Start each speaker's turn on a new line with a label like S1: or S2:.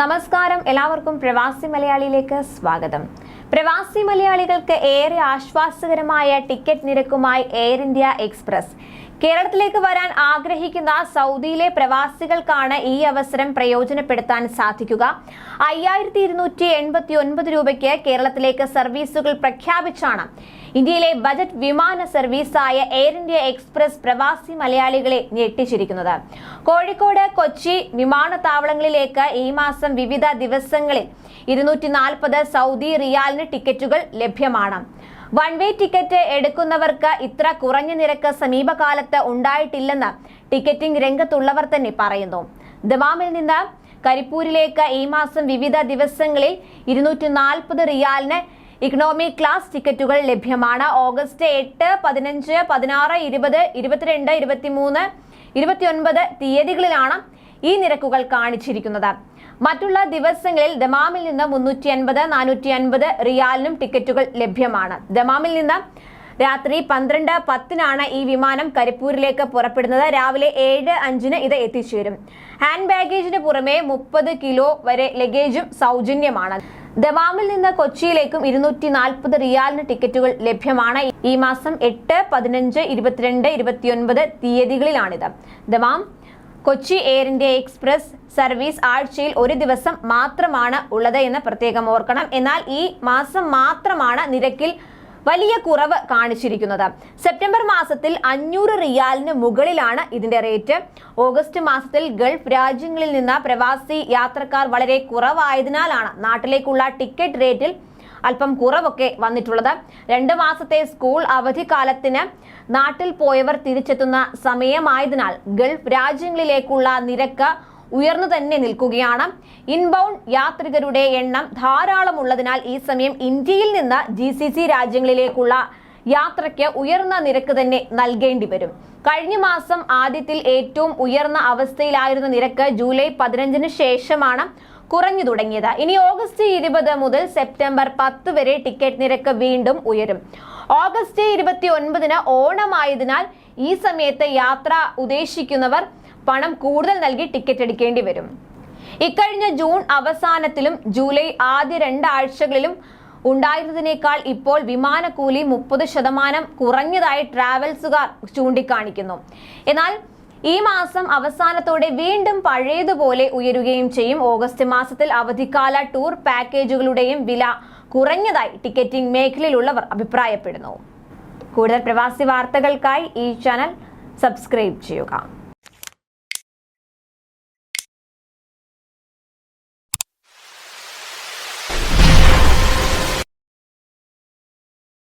S1: നമസ്കാരം. എല്ലാവർക്കും പ്രവാസി മലയാളിയിലേക്ക് സ്വാഗതം. പ്രവാസി മലയാളികൾക്ക് ഏറെ ആശ്വാസകരമായ ടിക്കറ്റ് നിരക്കുമായി എയർ ഇന്ത്യ എക്സ്പ്രസ്. കേരളത്തിലേക്ക് വരാൻ ആഗ്രഹിക്കുന്ന സൗദിയിലെ പ്രവാസികൾക്കാണ് ഈ അവസരം പ്രയോജനപ്പെടുത്താൻ സാധിക്കുക. അയ്യായിരത്തി ഇരുന്നൂറ്റി എൺപത്തി ഒൻപത് രൂപയ്ക്ക് കേരളത്തിലേക്ക് സർവീസുകൾ പ്രഖ്യാപിച്ചാണ്. ഇന്ത്യയിലെ ബജറ്റ് വിമാന സർവീസായ എയർ ഇന്ത്യ എക്സ്പ്രസ് പ്രവാസി മലയാളികളെ ഞെട്ടിച്ചിരിക്കുന്നത്. കോഴിക്കോട് കൊച്ചി വിമാനത്താവളങ്ങളിലേക്ക് ഈ മാസം വിവിധ ദിവസങ്ങളിൽ ഇരുന്നൂറ്റി നാൽപ്പത് സൗദി റിയാലിന് ടിക്കറ്റുകൾ ലഭ്യമാണ്. വൺ വേ ടിക്കറ്റ് എടുക്കുന്നവർക്ക് ഇത്ര കുറഞ്ഞ നിരക്ക് സമീപകാലത്ത് ഉണ്ടായിട്ടില്ലെന്ന് ടിക്കറ്റിംഗ് രംഗത്തുള്ളവർ തന്നെ പറയുന്നു. ദമാമിൽ നിന്ന് കരിപ്പൂരിലേക്ക് ഈ മാസം വിവിധ ദിവസങ്ങളിൽ ഇരുന്നൂറ്റി നാൽപ്പത് റിയാലിന് ഇക്കണോമി ക്ലാസ് ടിക്കറ്റുകൾ ലഭ്യമാണ്. ഓഗസ്റ്റ് എട്ട് പതിനഞ്ച് പതിനാറ് ഇരുപത് ഇരുപത്തിരണ്ട് ഇരുപത്തിമൂന്ന് ഇരുപത്തിയൊൻപത് തീയതികളിലാണ് ഈ നിരക്കുകൾ കാണിച്ചിരിക്കുന്നത്. മറ്റുള്ള ദിവസങ്ങളിൽ ദമാമിൽ നിന്ന് മുന്നൂറ്റി അൻപത് നാനൂറ്റി അൻപത് റിയാലിനും ടിക്കറ്റുകൾ ലഭ്യമാണ്. ദമാമിൽ നിന്ന് രാത്രി പന്ത്രണ്ട് പത്തിനാണ് ഈ വിമാനം കരിപ്പൂരിലേക്ക് പുറപ്പെടുന്നത്. രാവിലെ ഏഴ് അഞ്ചിന് ഇത് എത്തിച്ചേരും. ഹാൻഡ് ബാഗേജിന് പുറമെ മുപ്പത് കിലോ വരെ ലഗേജും സൗജന്യമാണ്. ദമാമിൽ നിന്ന് കൊച്ചിയിലേക്കും ഇരുന്നൂറ്റി നാൽപ്പത് റിയാലിന് ടിക്കറ്റുകൾ ലഭ്യമാണ്. ഈ മാസം എട്ട് പതിനഞ്ച് ഇരുപത്തിരണ്ട് ഇരുപത്തിയൊൻപത് തീയതികളിലാണിത്. Dammam Kochi Air India Express service ആഴ്ചയിൽ ഒരു ദിവസം മാത്രമാണ് ഉള്ളത് എന്ന് പ്രത്യേകം ഓർക്കണം. എന്നാൽ ഈ മാസം മാത്രമാണ് നിരക്കിൽ വലിയ കുറവ് കാണിച്ചിരിക്കുന്നത്. സെപ്റ്റംബർ മാസത്തിൽ അഞ്ഞൂറ് റിയാലിന് മുകളിലാണ് ഇതിന്റെ റേറ്റ്. ഓഗസ്റ്റ് മാസത്തിൽ ഗൾഫ് രാജ്യങ്ങളിൽ നിന്ന് പ്രവാസി യാത്രക്കാർ വളരെ കുറവായതിനാലാണ് നാട്ടിലേക്കുള്ള ടിക്കറ്റ് റേറ്റിൽ അല്പം കുറവൊക്കെ വന്നിട്ടുള്ളത്. രണ്ട് മാസത്തെ സ്കൂൾ അവധിക്കാലത്തിന് നാട്ടിൽ പോയവർ തിരിച്ചെത്തുന്ന സമയമായതിനാൽ ഗൾഫ് രാജ്യങ്ങളിലേക്കുള്ള നിരക്ക് ഉയർന്നു തന്നെ നിൽക്കുകയാണ്. ഇൻബൗണ്ട് യാത്രികരുടെ എണ്ണം ധാരാളം ഉള്ളതിനാൽ ഈ സമയം ഇന്ത്യയിൽ നിന്ന് ജി സി സി രാജ്യങ്ങളിലേക്കുള്ള യാത്രയ്ക്ക് ഉയർന്ന നിരക്ക് തന്നെ നൽകേണ്ടി വരും. കഴിഞ്ഞ മാസം ആദ്യത്തിൽ ഏറ്റവും ഉയർന്ന അവസ്ഥയിലായിരുന്ന നിരക്ക് ജൂലൈ പതിനഞ്ചിന് ശേഷമാണ് കുറഞ്ഞു തുടങ്ങിയത്. ഇനി ഓഗസ്റ്റ് ഇരുപത് മുതൽ സെപ്റ്റംബർ പത്ത് വരെ ടിക്കറ്റ് നിരക്ക് വീണ്ടും ഉയരും. ഓഗസ്റ്റ് ഇരുപത്തി ഒൻപതിന് ഓണമായതിനാൽ ഈ സമയത്ത് യാത്ര ഉദ്ദേശിക്കുന്നവർ പണം കൂടുതൽ നൽകി ടിക്കറ്റ് എടുക്കേണ്ടി വരും. ഇക്കഴിഞ്ഞ ജൂൺ അവസാനത്തിലും ജൂലൈ ആദ്യ രണ്ടാഴ്ചകളിലും ഉണ്ടായിരുന്നതിനേക്കാൾ ഇപ്പോൾ വിമാനക്കൂലി മുപ്പത് ശതമാനം കുറഞ്ഞതായി ട്രാവൽസുകാർ ചൂണ്ടിക്കാണിക്കുന്നു. എന്നാൽ ഈ മാസം അവസാനത്തോടെ വീണ്ടും പഴയതുപോലെ ഉയരുകയും ചെയ്യും. ഓഗസ്റ്റ് മാസത്തിൽ അവധിക്കാല ടൂർ പാക്കേജുകളുടെയും വില കുറഞ്ഞതായി ടിക്കറ്റിംഗ് മേഖലയിലുള്ളവർ അഭിപ്രായപ്പെടുന്നു. കൂടുതൽ പ്രവാസി വാർത്തകൾക്കായി ഈ ചാനൽ സബ്സ്ക്രൈബ് ചെയ്യുക.